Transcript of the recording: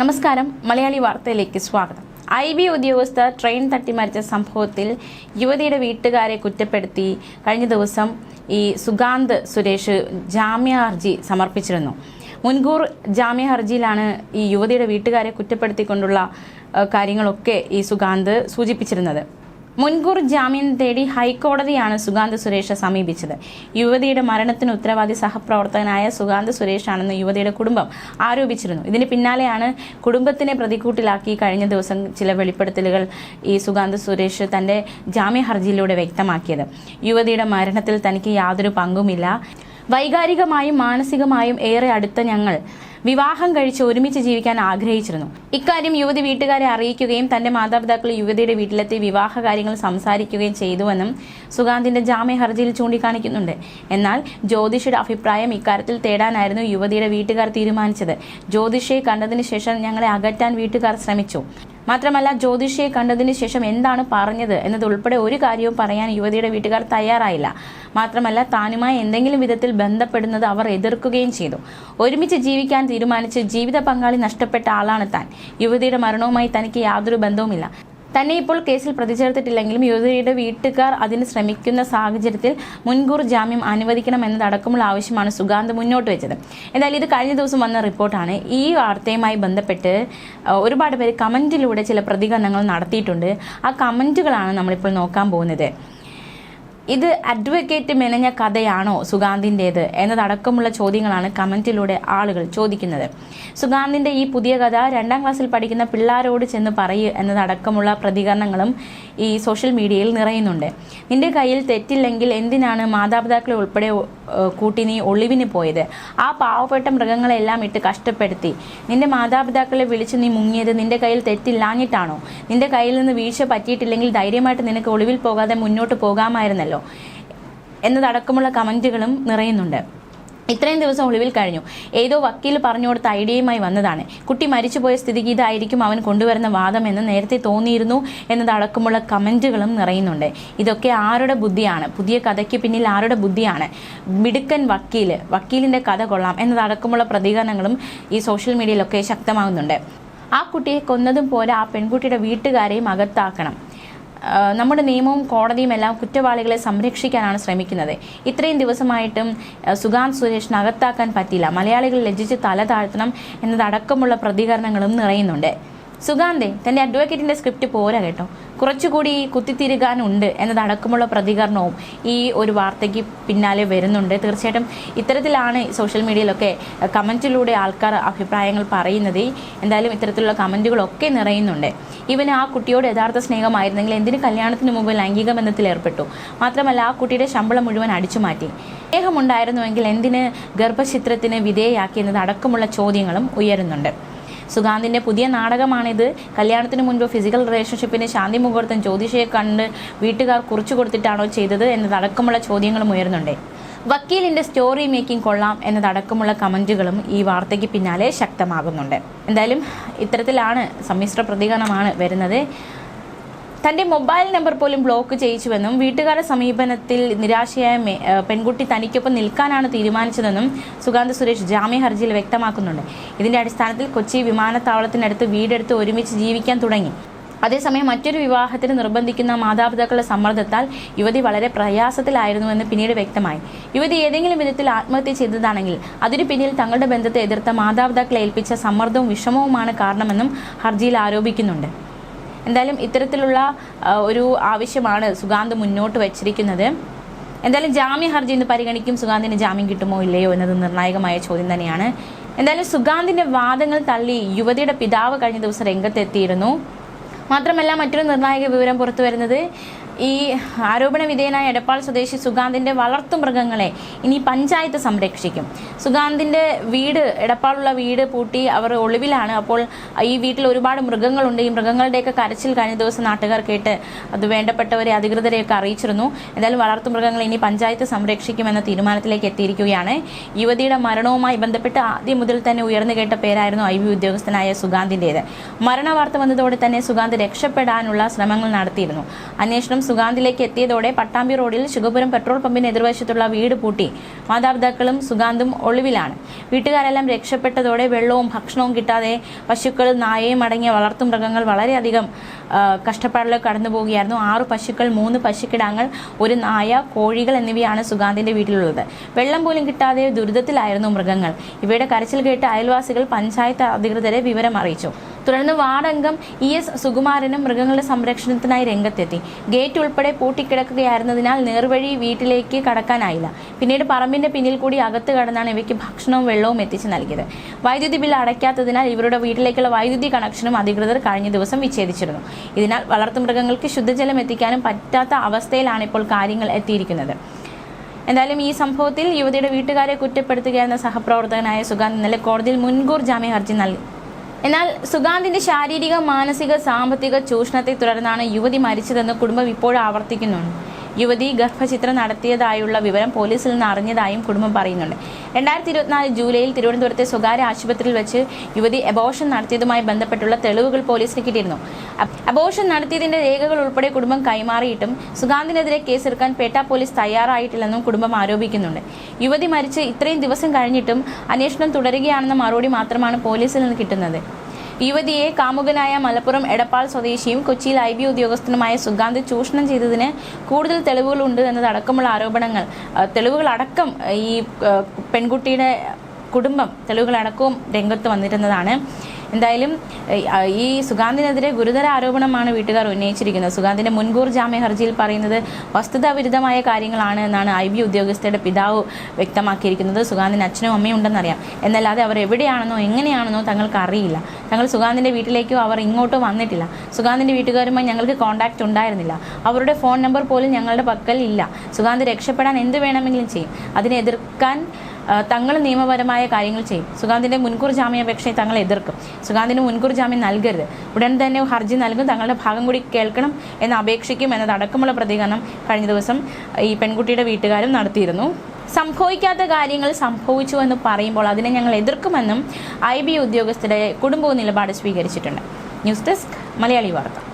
നമസ്കാരം. മലയാളി വാർത്തയിലേക്ക് സ്വാഗതം. ഐ ബി ഉദ്യോഗസ്ഥർ ട്രെയിൻ തട്ടിമറിച്ച സംഭവത്തിൽ യുവതിയുടെ വീട്ടുകാരെ കുറ്റപ്പെടുത്തി. കഴിഞ്ഞ ദിവസം ഈ സുഗാന്ത് സുരേഷ് ജാമ്യ ഹർജി സമർപ്പിച്ചിരുന്നു. മുൻകൂർ ജാമ്യ ഹർജിയിലാണ് ഈ യുവതിയുടെ വീട്ടുകാരെ കുറ്റപ്പെടുത്തിക്കൊണ്ടുള്ള കാര്യങ്ങളൊക്കെ ഈ സുഗാന്ത് സൂചിപ്പിച്ചിരുന്നത്. മുൻകൂർ ജാമ്യം തേടി ഹൈക്കോടതിയാണ് സുഗാന്ത് സുരേഷ് സമീപിച്ചത്. യുവതിയുടെ മരണത്തിന് ഉത്തരവാദി സഹപ്രവർത്തകനായ സുഗാന്ത് സുരേഷാണെന്ന് യുവതിയുടെ കുടുംബം ആരോപിച്ചിരുന്നു. ഇതിന് പിന്നാലെയാണ് കുടുംബത്തിനെ പ്രതിക്കൂട്ടിലാക്കി കഴിഞ്ഞ ദിവസം ചില വെളിപ്പെടുത്തലുകൾ ഈ സുഗാന്ത് സുരേഷ് തന്റെ ജാമ്യ ഹർജിയിലൂടെ വ്യക്തമാക്കിയത്. യുവതിയുടെ മരണത്തിൽ തനിക്ക് യാതൊരു പങ്കുമില്ല. വൈകാരികമായും മാനസികമായും ഏറെ അടുത്ത ഞങ്ങൾ വിവാഹം കഴിച്ച് ഒരുമിച്ച് ജീവിക്കാൻ ആഗ്രഹിച്ചിരുന്നു. ഇക്കാര്യം യുവതി വീട്ടുകാരെ അറിയിക്കുകയും തന്റെ മാതാപിതാക്കൾ യുവതിയുടെ വീട്ടിലെത്തി വിവാഹ കാര്യങ്ങൾ സംസാരിക്കുകയും ചെയ്തുവെന്നും സുഗാന്തിന്റെ ജാമ്യ ഹർജിയിൽ ചൂണ്ടിക്കാണിക്കുന്നുണ്ട്. എന്നാൽ ജ്യോതിഷയുടെ അഭിപ്രായം ഇക്കാര്യത്തിൽ തേടാനായിരുന്നു യുവതിയുടെ വീട്ടുകാർ തീരുമാനിച്ചത്. ജ്യോതിഷയെ കണ്ടതിന് ശേഷം ഞങ്ങളെ അകറ്റാൻ വീട്ടുകാർ ശ്രമിച്ചു. മാത്രമല്ല ജ്യോതിഷിയെ കണ്ടതിന് ശേഷം എന്താണ് പറഞ്ഞത് എന്നതുൾപ്പെടെ ഒരു കാര്യവും പറയാൻ യുവതിയുടെ വീട്ടുകാർ തയ്യാറായില്ല. മാത്രമല്ല താനുമായി എന്തെങ്കിലും വിധത്തിൽ ബന്ധപ്പെടുന്നത് അവർ എതിർക്കുകയും ചെയ്തു. ഒരുമിച്ച് ജീവിക്കാൻ തീരുമാനിച്ച് ജീവിത പങ്കാളി നഷ്ടപ്പെട്ട ആളാണ് താൻ. യുവതിയുടെ മരണവുമായി തനിക്ക് യാതൊരു ബന്ധവുമില്ല. തന്നെ ഇപ്പോൾ കേസിൽ പ്രതിചേർത്തിട്ടില്ലെങ്കിലും യുവതിയുടെ വീട്ടുകാർ അതിന് ശ്രമിക്കുന്ന സാഹചര്യത്തിൽ മുൻകൂർ ജാമ്യം അനുവദിക്കണമെന്നതടക്കമുള്ള ആവശ്യമാണ് സുഗാന്ത് മുന്നോട്ട് വെച്ചത്. എന്തായാലും ഇത് കഴിഞ്ഞ ദിവസം വന്ന റിപ്പോർട്ടാണ്. ഈ വാർത്തയുമായി ബന്ധപ്പെട്ട് ഒരുപാട് പേര് കമന്റിലൂടെ ചില പ്രതികരണങ്ങൾ നടത്തിയിട്ടുണ്ട്. ആ കമന്റുകളാണ് നമ്മളിപ്പോൾ നോക്കാൻ പോകുന്നത്. ഇത് അഡ്വക്കേറ്റ് മെനഞ്ഞ കഥയാണോ സുഗാന്തിന്റേത് എന്നതടക്കമുള്ള ചോദ്യങ്ങളാണ് കമന്റിലൂടെ ആളുകൾ ചോദിക്കുന്നത്. സുഗാന്തിന്റെ ഈ പുതിയ കഥ രണ്ടാം ക്ലാസ്സിൽ പഠിക്കുന്ന പിള്ളാരോട് ചെന്ന് പറയൂ എന്നതടക്കമുള്ള പ്രതികരണങ്ങളും ഈ സോഷ്യൽ മീഡിയയിൽ നിറയുന്നുണ്ട്. നിന്റെ കയ്യിൽ തെറ്റില്ലെങ്കിൽ എന്തിനാണ് മാതാപിതാക്കളെ ഉൾപ്പെടെ കൂട്ടി നീ ഒളിവിന് പോയത്? ആ പാവപ്പെട്ട മൃഗങ്ങളെല്ലാം ഇട്ട് കഷ്ടപ്പെടുത്തി. നിന്റെ മാതാപിതാക്കളെ വിളിച്ച് നീ മുങ്ങിയത് നിന്റെ കയ്യിൽ തെറ്റില്ലാഞ്ഞിട്ടാണോ? നിന്റെ കയ്യിൽ നിന്ന് വീഴ്ച പറ്റിയിട്ടില്ലെങ്കിൽ ധൈര്യമായിട്ട് നിനക്ക് ഒളിവിൽ പോകാതെ മുന്നോട്ട് പോകാമായിരുന്നല്ലോ. എന്നതടക്കമുള്ള കമന്റുകളും നിറയുന്നുണ്ട്. ഇത്രയും ദിവസം ഒളിവിൽ കഴിഞ്ഞു. ഏതോ വക്കീൽ പറഞ്ഞു കൊടുത്ത ഐഡിയയുമായി വന്നതാണ്. കുട്ടി മരിച്ചുപോയ സ്ഥിതിക്ക് ഇതായിരിക്കും അവൻ കൊണ്ടുവരുന്ന വാദം എന്ന് നേരത്തെ തോന്നിയിരുന്നു എന്നതടക്കമുള്ള കമന്റുകളും നിറയുന്നുണ്ട്. ഇതൊക്കെ ആരുടെ ബുദ്ധിയാണ്? പുതിയ കഥയ്ക്ക് പിന്നിൽ ആരുടെ ബുദ്ധിയാണ്? മിടുക്കൻ വക്കീൽ വക്കീലിന്റെ കഥ കൊള്ളാം എന്നതടക്കമുള്ള പ്രതികരണങ്ങളും ഈ സോഷ്യൽ മീഡിയയിലൊക്കെ ശക്തമാകുന്നുണ്ട്. ആ കുട്ടിയെ കൊന്നതും പോലെ ആ പെൺകുട്ടിയുടെ വീട്ടുകാരെയും അകത്താക്കണം. നമ്മുടെ നിയമവും കോടതിയും എല്ലാം കുറ്റവാളികളെ സംരക്ഷിക്കാനാണ് ശ്രമിക്കുന്നത്. ഇത്രയും ദിവസമായിട്ടും സുഗാന്ത് സുരേഷിന് അകത്താക്കാൻ പറ്റിയില്ല. മലയാളികൾ ലജ്ജിച്ച് തല താഴ്ത്തണം എന്നതടക്കമുള്ള പ്രതികരണങ്ങളും നിറയുന്നുണ്ട്. സുഗാന്തേ തന്റെ അഡ്വക്കേറ്റിന്റെ സ്ക്രിപ്റ്റ് പോരാ കേട്ടോ. കുറച്ചുകൂടി കുത്തിത്തിരുകാനുണ്ട് എന്നതടക്കമുള്ള പ്രതികരണവും ഈ ഒരു വാർത്തയ്ക്ക് പിന്നാലെ വരുന്നുണ്ട്. തീർച്ചയായിട്ടും ഇത്തരത്തിലാണ് സോഷ്യൽ മീഡിയയിലൊക്കെ കമന്റിലൂടെ ആൾക്കാർ അഭിപ്രായങ്ങൾ പറയുന്നത്. എന്തായാലും ഇത്തരത്തിലുള്ള കമന്റുകളൊക്കെ നിറയുന്നുണ്ട്. ഇവന് ആ കുട്ടിയോട് യഥാർത്ഥ സ്നേഹമായിരുന്നെങ്കിൽ എന്തിനു കല്യാണത്തിന് മുമ്പ് ലൈംഗിക ബന്ധത്തിൽ ഏർപ്പെട്ടു? മാത്രമല്ല ആ കുട്ടിയുടെ ശമ്പളം മുഴുവൻ അടിച്ചു മാറ്റി. സ്നേഹമുണ്ടായിരുന്നുവെങ്കിൽ എന്തിന് ഗർഭചിത്രത്തിന് വിധേയയാക്കി എന്നത് അടക്കമുള്ള ചോദ്യങ്ങളും ഉയരുന്നുണ്ട്. സുഗാന്തിന്റെ പുതിയ നാടകമാണിത്. കല്യാണത്തിന് മുൻപ് ഫിസിക്കൽ റിലേഷൻഷിപ്പിന് ശാന്തി മുഹൂർത്തം ജ്യോതിഷയെ കണ്ട് വീട്ടുകാർ കുറിച്ചു കൊടുത്തിട്ടാണോ ചെയ്തത് എന്നതടക്കമുള്ള ചോദ്യങ്ങളും ഉയരുന്നുണ്ട്. വക്കീലിന്റെ സ്റ്റോറി മേക്കിംഗ് കൊള്ളാം എന്നതടക്കമുള്ള കമന്റുകളും ഈ വാർത്തയ്ക്ക് പിന്നാലെ ശക്തമാകുന്നുണ്ട്. എന്തായാലും ഇത്തരത്തിലാണ് സമ്മിശ്ര പ്രതികരണമാണ് വരുന്നത്. തന്റെ മൊബൈൽ നമ്പർ പോലും ബ്ലോക്ക് ചെയ്യിച്ചുവെന്നും വീട്ടുകാരുടെ സമീപനത്തിൽ നിരാശയായ പെൺകുട്ടി തനിക്കൊപ്പം നിൽക്കാനാണ് തീരുമാനിച്ചതെന്നും സുഗാന്ത് സുരേഷ് ജാമ്യ ഹർജിയിൽ വ്യക്തമാക്കുന്നുണ്ട്. ഇതിന്റെ അടിസ്ഥാനത്തിൽ കൊച്ചി വിമാനത്താവളത്തിനടുത്ത് വീടെടുത്ത് ഒരുമിച്ച് ജീവിക്കാൻ തുടങ്ങി. അതേസമയം മറ്റൊരു വിവാഹത്തിന് നിർബന്ധിക്കുന്ന മാതാപിതാക്കളുടെ സമ്മർദ്ദത്താൽ യുവതി വളരെ പ്രയാസത്തിലായിരുന്നുവെന്ന് പിന്നീട് വ്യക്തമായി. യുവതി ഏതെങ്കിലും വിധത്തിൽ ആത്മഹത്യ ചെയ്തതാണെങ്കിൽ അതിനു പിന്നിൽ തങ്ങളുടെ ബന്ധത്തെ എതിർത്ത മാതാപിതാക്കളെ ഏൽപ്പിച്ച സമ്മർദ്ദവും വിഷമവുമാണ് കാരണമെന്നും ഹർജിയിൽ ആരോപിക്കുന്നുണ്ട്. എന്തായാലും ഇത്തരത്തിലുള്ള ഒരു ആവശ്യമാണ് സുഗാന്ത് മുന്നോട്ട് വച്ചിരിക്കുന്നത്. എന്തായാലും ജാമ്യ ഹർജി ഇന്ന് പരിഗണിക്കും. സുഗാന്തിന് ജാമ്യം കിട്ടുമോ ഇല്ലയോ എന്നത് നിർണായകമായ ചോദ്യം തന്നെയാണ്. എന്തായാലും സുഗാന്തിന്റെ വാദങ്ങൾ തള്ളി യുവതിയുടെ പിതാവ് കഴിഞ്ഞ ദിവസം രംഗത്തെത്തിയിരുന്നു. മാത്രമല്ല മറ്റൊരു നിർണായക വിവരം പുറത്തു വരുന്നത് ഈ ആരോപണ വിധേയനായ എടപ്പാൾ സ്വദേശി സുഗാന്തിന്റെ വളർത്തുമൃഗങ്ങളെ ഇനി പഞ്ചായത്ത് സംരക്ഷിക്കും. സുഗാന്തിന്റെ വീട് എടപ്പാളുള്ള വീട് പൂട്ടി അവർ ഒളിവിലാണ്. അപ്പോൾ ഈ വീട്ടിൽ ഒരുപാട് മൃഗങ്ങളുണ്ട്. ഈ മൃഗങ്ങളുടെയൊക്കെ കരച്ചിൽ കഴിഞ്ഞ ദിവസം നാട്ടുകാർ കേട്ട് അത് വേണ്ടപ്പെട്ടവരെ അധികൃതരെയൊക്കെ അറിയിച്ചിരുന്നു. എന്തായാലും വളർത്തുമൃഗങ്ങളെ ഇനി പഞ്ചായത്ത് സംരക്ഷിക്കുമെന്ന തീരുമാനത്തിലേക്ക് എത്തിയിരിക്കുകയാണ്. യുവതിയുടെ മരണവുമായി ബന്ധപ്പെട്ട് ആദ്യം മുതൽ തന്നെ ഉയർന്നു കേട്ട പേരായിരുന്നു ഐ ബി ഉദ്യോഗസ്ഥനായ സുഗാന്തിന്റേത് മരണവാർത്ത വന്നതോടെ തന്നെ സുഗാന്ത് രക്ഷപ്പെടാനുള്ള ശ്രമങ്ങൾ നടത്തിയിരുന്നു. അന്വേഷണം സുഗാന്തിലേക്ക് എത്തിയതോടെ പട്ടാമ്പി റോഡിൽ ശുഗപുരം പെട്രോൾ പമ്പിന് എതിർവശത്തുള്ള വീട് പൂട്ടി. മാതാപിതാക്കളും സുഗാന്തും ഒളിവിലാണ്. വീട്ടുകാരെല്ലാം രക്ഷപ്പെട്ടതോടെ വെള്ളവും ഭക്ഷണവും കിട്ടാതെ പശുക്കൾ നായയും അടങ്ങിയ വളർത്തുമൃഗങ്ങൾ വളരെയധികം ആ, കഷ്ടപ്പാടിലേക്ക് കടന്നു പോവുകയായിരുന്നു. ആറു പശുക്കൾ മൂന്ന് പശുക്കിടാങ്ങൾ ഒരു നായ കോഴികൾ എന്നിവയാണ് സുഗാന്തിന്റെ വീട്ടിലുള്ളത്. വെള്ളം പോലും കിട്ടാതെ ദുരിതത്തിലായിരുന്നു മൃഗങ്ങൾ. ഇവയുടെ കരച്ചിൽ കേട്ട് അയൽവാസികൾ പഞ്ചായത്ത് അധികൃതരെ വിവരം അറിയിച്ചു തുടർന്ന് വാർഡംഗം ഇ എസ് സുകുമാരനും മൃഗങ്ങളുടെ സംരക്ഷണത്തിനായി രംഗത്തെത്തി. ഗേറ്റ് ഉൾപ്പെടെ പൂട്ടിക്കിടക്കുകയായിരുന്നതിനാൽ നേർവഴി വീട്ടിലേക്ക് കടക്കാനായില്ല. പിന്നീട് പറമ്പിന്റെ പിന്നിൽ കൂടി അകത്ത് കടന്നാണ് ഇവയ്ക്ക് ഭക്ഷണവും വെള്ളവും എത്തിച്ചു നൽകിയത്. വൈദ്യുതി ബിൽ അടയ്ക്കാത്തതിനാൽ ഇവരുടെ വീട്ടിലേക്കുള്ള വൈദ്യുതി കണക്ഷനും അധികൃതർ കഴിഞ്ഞ ദിവസം വിച്ഛേദിച്ചിരുന്നു. ഇതിനാൽ വളർത്തുമൃഗങ്ങൾക്ക് ശുദ്ധജലം എത്തിക്കാനും പറ്റാത്ത അവസ്ഥയിലാണ് ഇപ്പോൾ കാര്യങ്ങൾ എത്തിയിരിക്കുന്നത്. എന്തായാലും ഈ സംഭവത്തിൽ യുവതിയുടെ വീട്ടുകാരെ കുറ്റപ്പെടുത്തുകയായിരുന്ന സഹപ്രവർത്തകനായ സുഗാന്ത് ഇന്നലെ കോടതിയിൽ മുൻകൂർ ജാമ്യ ഹർജി നൽകി എന്നാൽ സുഗാന്തിന്റെ ശാരീരിക മാനസിക സാമ്പത്തിക ചൂഷണത്തെ തുടർന്നാണ് യുവതി മരിച്ചതെന്ന് കുടുംബം ഇപ്പോഴും ആവർത്തിക്കുന്നുണ്ട്. യുവതി ഗർഭചിത്രം നടത്തിയതായുള്ള വിവരം പോലീസിൽ നിന്ന് അറിഞ്ഞതായും കുടുംബം പറയുന്നുണ്ട്. രണ്ടായിരത്തി ഇരുപത്തിനാല് ജൂലൈയിൽ തിരുവനന്തപുരത്തെ സ്വകാര്യ ആശുപത്രിയിൽ വെച്ച് യുവതി അബോഷൻ നടത്തിയതുമായി ബന്ധപ്പെട്ടുള്ള തെളിവുകൾ പോലീസിന് കിട്ടിയിരുന്നു. അബോഷൻ നടത്തിയതിന്റെ രേഖകൾ ഉൾപ്പെടെ കുടുംബം കൈമാറിയിട്ടും സുഗാന്തിനെതിരെ കേസെടുക്കാൻ പേട്ട പോലീസ് തയ്യാറായിട്ടില്ലെന്നും കുടുംബം ആരോപിക്കുന്നുണ്ട്. യുവതി മരിച്ച് ഇത്രയും ദിവസം കഴിഞ്ഞിട്ടും അന്വേഷണം തുടരുകയാണെന്ന മറുപടി മാത്രമാണ് പോലീസിൽ നിന്ന് കിട്ടുന്നത്. യുവതിയെ കാമുകനായ മലപ്പുറം എടപ്പാൾ സ്വദേശിയും കൊച്ചിയിൽ ഐ ബി ഉദ്യോഗസ്ഥനുമായ സുഗാന്ത് ചൂഷണം ചെയ്തതിന് കൂടുതൽ തെളിവുകളുണ്ട് എന്നതടക്കമുള്ള ആരോപണങ്ങൾ. തെളിവുകളടക്കം ഈ പെൺകുട്ടിയുടെ കുടുംബം തെളിവുകളടക്കവും രംഗത്ത് വന്നിരുന്നതാണ്. എന്തായാലും ഈ സുഗാന്തിനെതിരെ ഗുരുതര ആരോപണമാണ് വീട്ടുകാർ ഉന്നയിച്ചിരിക്കുന്നത്. സുഗാന്തിന്റെ മുൻകൂർ ജാമ്യ ഹർജിയിൽ പറയുന്നത് വസ്തുതാവിരുദ്ധമായ കാര്യങ്ങളാണ് എന്നാണ് ഐ ബി ഉദ്യോഗസ്ഥരുടെ പിതാവ് വ്യക്തമാക്കിയിരിക്കുന്നത്. സുഗാന്തിന് അച്ഛനും അമ്മയും ഉണ്ടെന്നറിയാം. എന്നല്ലാതെ അവർ എവിടെയാണെന്നോ എങ്ങനെയാണെന്നോ തങ്ങൾക്ക് അറിയില്ല. തങ്ങൾ സുഗാന്തിന്റെ വീട്ടിലേക്കോ അവർ ഇങ്ങോട്ടോ വന്നിട്ടില്ല. സുഗാന്തിന്റെ വീട്ടുകാരുമായി ഞങ്ങൾക്ക് കോൺടാക്റ്റ് ഉണ്ടായിരുന്നില്ല. അവരുടെ ഫോൺ നമ്പർ പോലും ഞങ്ങളുടെ പക്കൽ ഇല്ല സുഗാന്ത് രക്ഷപ്പെടാൻ എന്ത് വേണമെങ്കിലും ചെയ്യും. അതിനെ എതിർക്കാൻ തങ്ങൾ നിയമപരമായ കാര്യങ്ങൾ ചെയ്യും. സുഗാന്തിന്റെ മുൻകൂർ ജാമ്യാപേക്ഷയെ തങ്ങൾ എതിർക്കും. സുഗാന്തിന് മുൻകൂർ ജാമ്യം നൽകരുത്. ഉടൻ തന്നെ ഹർജി നൽകും. തങ്ങളുടെ ഭാഗം കൂടി കേൾക്കണം എന്ന് അപേക്ഷിക്കും എന്നതടക്കമുള്ള പ്രതികരണം കഴിഞ്ഞ ദിവസം ഈ പെൺകുട്ടിയുടെ വീട്ടുകാരും നടത്തിയിരുന്നു. സംഭവിക്കാത്ത കാര്യങ്ങൾ സംഭവിച്ചു എന്ന് പറയുമ്പോൾ അതിനെ ഞങ്ങൾ എതിർക്കുമെന്നും ഐ ബി ഉദ്യോഗസ്ഥരുടെ കുടുംബവും നിലപാട് സ്വീകരിച്ചിട്ടുണ്ട്. ന്യൂസ് ഡെസ്ക് മലയാളി വാർത്ത.